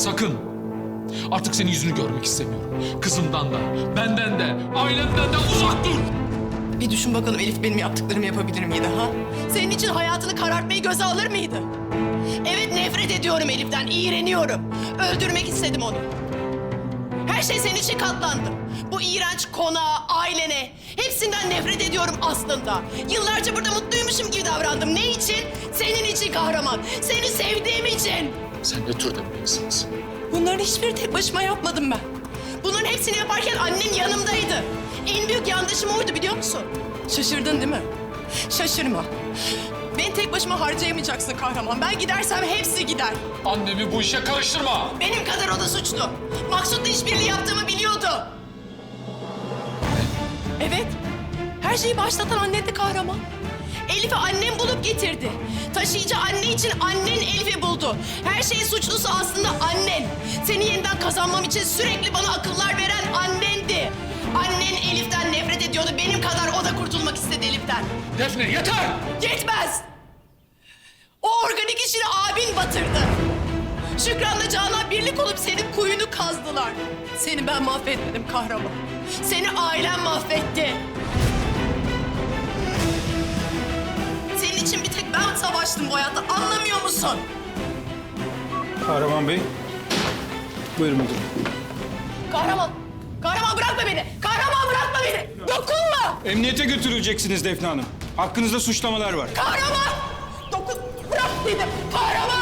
Sakın. Artık senin yüzünü görmek istemiyorum. Kızımdan da, benden de, ailemden de uzak dur. Bir düşün bakalım Elif benim yaptıklarımı yapabilir miydi ha? Senin için hayatını karartmayı göze alır mıydı? Evet nefret ediyorum Elif'ten, iğreniyorum. Öldürmek istedim onu. Her şey senin için katlandı. Bu iğrenç konağa, ailene, hepsinden nefret ediyorum aslında. Yıllarca burada mutluymuşum gibi davrandım. Ne için? Senin için kahraman. Seni sevdiğim için. Sen ne türden bir insansın? Bunların hiçbiri tek başıma yapmadım ben. Bunların hepsini yaparken annen yanımdaydı. En büyük yanlışım oydu biliyor musun? Şaşırdın değil mi? Şaşırma. Beni tek başıma harcayamayacaksın kahraman. Ben gidersem hepsi gider. Annemi bu işe karıştırma. Benim kadar o da suçlu. Maksut'la işbirliği yaptığımı biliyordu. Evet. Her şeyi başlatan annendi kahraman. Elif'i annem bulup getirdi. Taşıyıcı anne için annen Elif'i buldu. Her şeyin suçlusu aslında annen. Seni yeniden kazanmam için sürekli bana akıllar veren annendi. Annen Elif'ten nefret ediyordu. Benim kadar o da kurtulmak istedi Elif'ten. Defne yeter! Yetmez! O organik işini abin batırdı. Şükran'la Canan birlik olup senin kuyunu kazdılar. Seni ben mahvetmedim kahraman. Seni ailen mahvetti. Ben savaştım bu hayatta. Anlamıyor musun? Kahraman Bey. Buyurun müdürüm. Kahraman, kahraman bırakma beni. Kahraman bırakma beni. Dokunma. Emniyete götürüleceksiniz Defne Hanım. Hakkınızda suçlamalar var. Kahraman! Dokun, bırak dedim. Kahraman!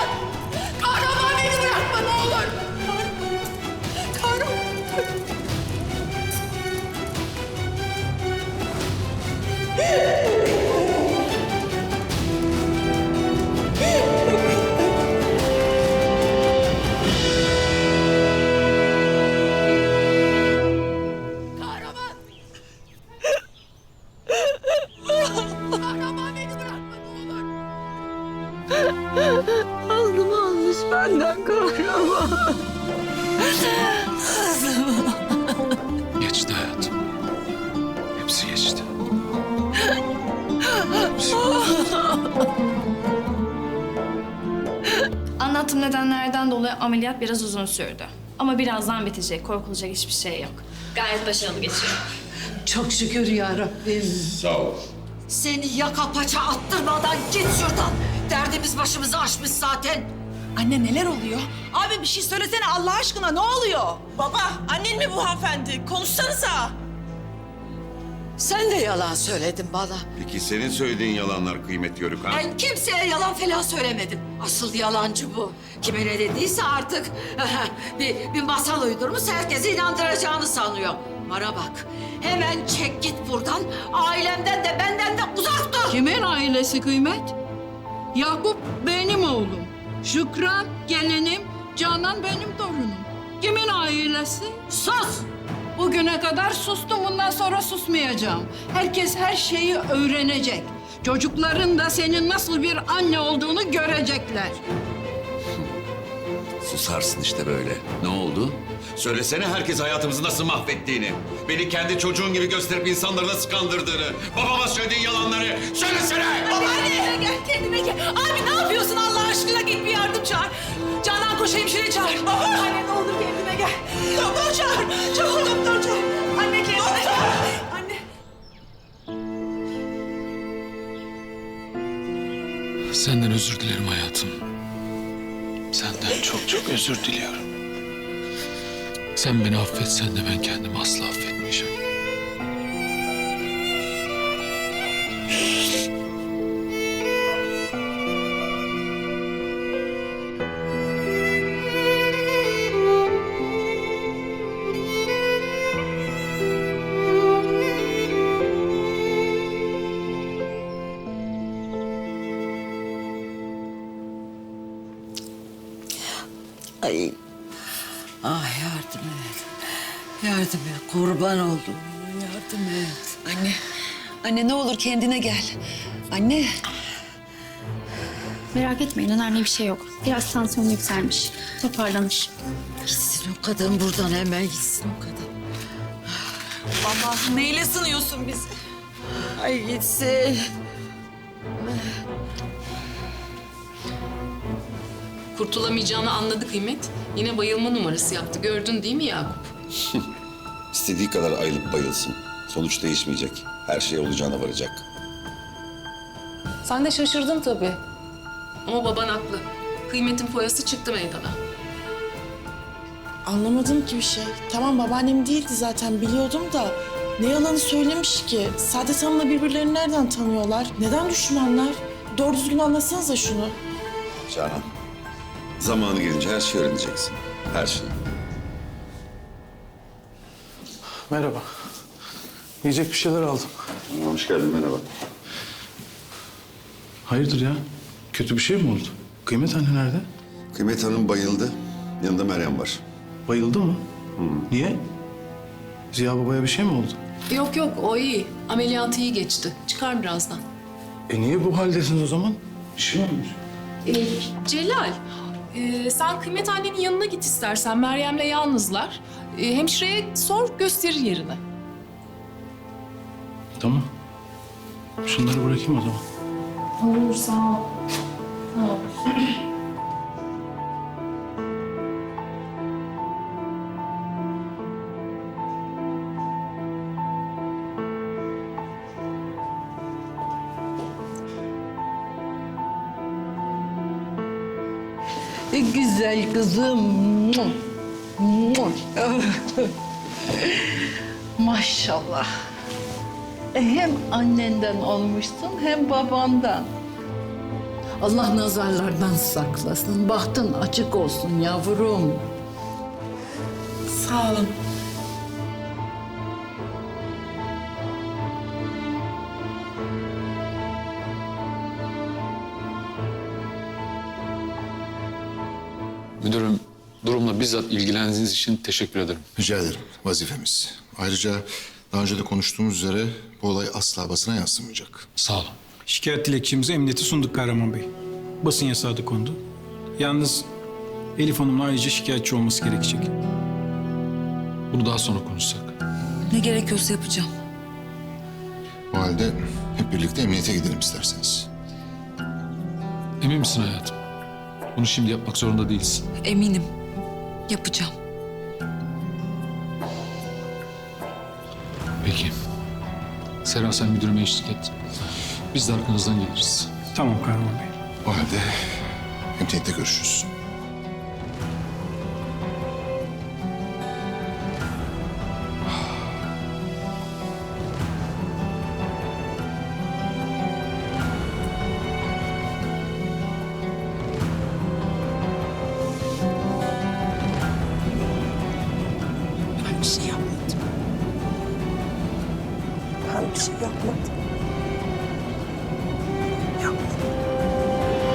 Ameliyat biraz uzun sürdü. Ama birazdan bitecek. Korkulacak hiçbir şey yok. Gayet başarılı geçiyor. Çok şükür ya Rabbim. Seni yaka paça attırmadan git şuradan. Derdimiz başımızı aşmış zaten. Anne neler oluyor? Abi bir şey söylesene Allah aşkına ne oluyor? Baba annen mi bu hanımefendi? Konuşsanıza. Sen de yalan söyledin bana. Peki senin söylediğin yalanlar kıymet yörük ha? Ben kimseye yalan falan söylemedim. Asıl yalancı bu. Kime ne dediyse artık bir, bir masal uydurmuş herkesi inandıracağını sanıyor. Bana bak. Hemen çek git buradan. Ailemden de benden de uzak dur. Kimin ailesi kıymet? Yakup benim oğlum. Şükran gelinim, Canan benim torunum. Kimin ailesi? Sus! Bugüne kadar sustum, bundan sonra susmayacağım. Herkes her şeyi öğrenecek. Çocukların da senin nasıl bir anne olduğunu görecekler. Susarsın işte böyle. Ne oldu? Söylesene herkes hayatımızı nasıl mahvettiğini. Beni kendi çocuğun gibi gösterip insanları nasıl kandırdığını. Babama söylediğin yalanları. Söylesene! Anne gel kendine gel. Abi ne yapıyorsun Allah aşkına git bir yardım çağır. Canan koş hemşire çağır. Baba. Anne ne olur kendine gel. Doktor çağır. Çabuk doktor çağır. Anne kendine gel. Anne. Senden özür dilerim hayatım. Senden çok çok özür diliyorum. Sen beni affetsen de ben kendimi asla affetmeyeceğim. Ay. Ah yardım et. Yardım et. Kurban oldum. Yardım et. Anne, anne ne olur kendine gel. Anne. Merak etmeyin önemli bir şey yok. Biraz tansiyon yükselmiş. Toparlanır. Gitsin o kadın buradan hemen gitsin o kadın. Allah'ım neyle sınıyorsun bizi? Ay gitsin. Kurtulamayacağını anladı kıymet. Yine bayılma numarası yaptı. Gördün değil mi Yakup? İstediği kadar ayılıp bayılsın. Sonuç değişmeyecek. Her şey olacağına varacak. Sen de şaşırdın tabii. Ama baban haklı. Kıymetin foyası çıktı meydana. Anlamadım ki bir şey. Tamam babaannem değildi zaten biliyordum da ne yalanı söylemiş ki? Saadet Hanım'la birbirlerini nereden tanıyorlar? Neden düşmanlar? Doğru düzgün anlatsanıza şunu. Canan, zamanı gelince her şeyi öğreneceksin. Her şeyi. Merhaba. Yiyecek bir şeyler aldım. Hoş geldin, merhaba. Hayırdır ya? Kötü bir şey mi oldu? Kıymet anne nerede? Kıymet Hanım bayıldı. Yanında Meryem var. Bayıldı mı? Niye? Ziya babaya bir şey mi oldu? Yok yok o iyi. Ameliyatı iyi geçti. Çıkar birazdan. E niye bu haldesiniz o zaman? Bir şey mi olmuş? Celal, e, sen kıymet annenin yanına git istersen. Meryem'le yalnızlar. E, hemşireye sor gösterir yerini. Tamam. Şunları bırakayım o zaman. Olur sağ ol. E, güzel kızım. Maşallah. E, hem annenden olmuşsun hem babandan. Allah nazarlardan saklasın. Bahtın açık olsun yavrum. Sağ olun. Müdürüm, durumla bizzat ilgilendiğiniz için teşekkür ederim. Rica ederim. Vazifemiz. Ayrıca daha önce de konuştuğumuz üzere bu olay asla basına yansımayacak. Sağ olun. Şikayet dilekçemizi emniyete sunduk Kahraman Bey. Basın yasağı da kondu. Yalnız Elif Hanım'la ayrıca şikayetçi olması gerekecek. Bunu daha sonra konuşsak. Ne gerekiyorsa yapacağım. O halde hep birlikte emniyete gidelim isterseniz. Emin misin hayatım? Bunu şimdi yapmak zorunda değilsin. Eminim. Yapacağım. Peki. Sera sen müdürüme eşlik et. Biz de arkanızdan geliriz. Tamam Kahraman Bey. O halde emniyette görüşürüz.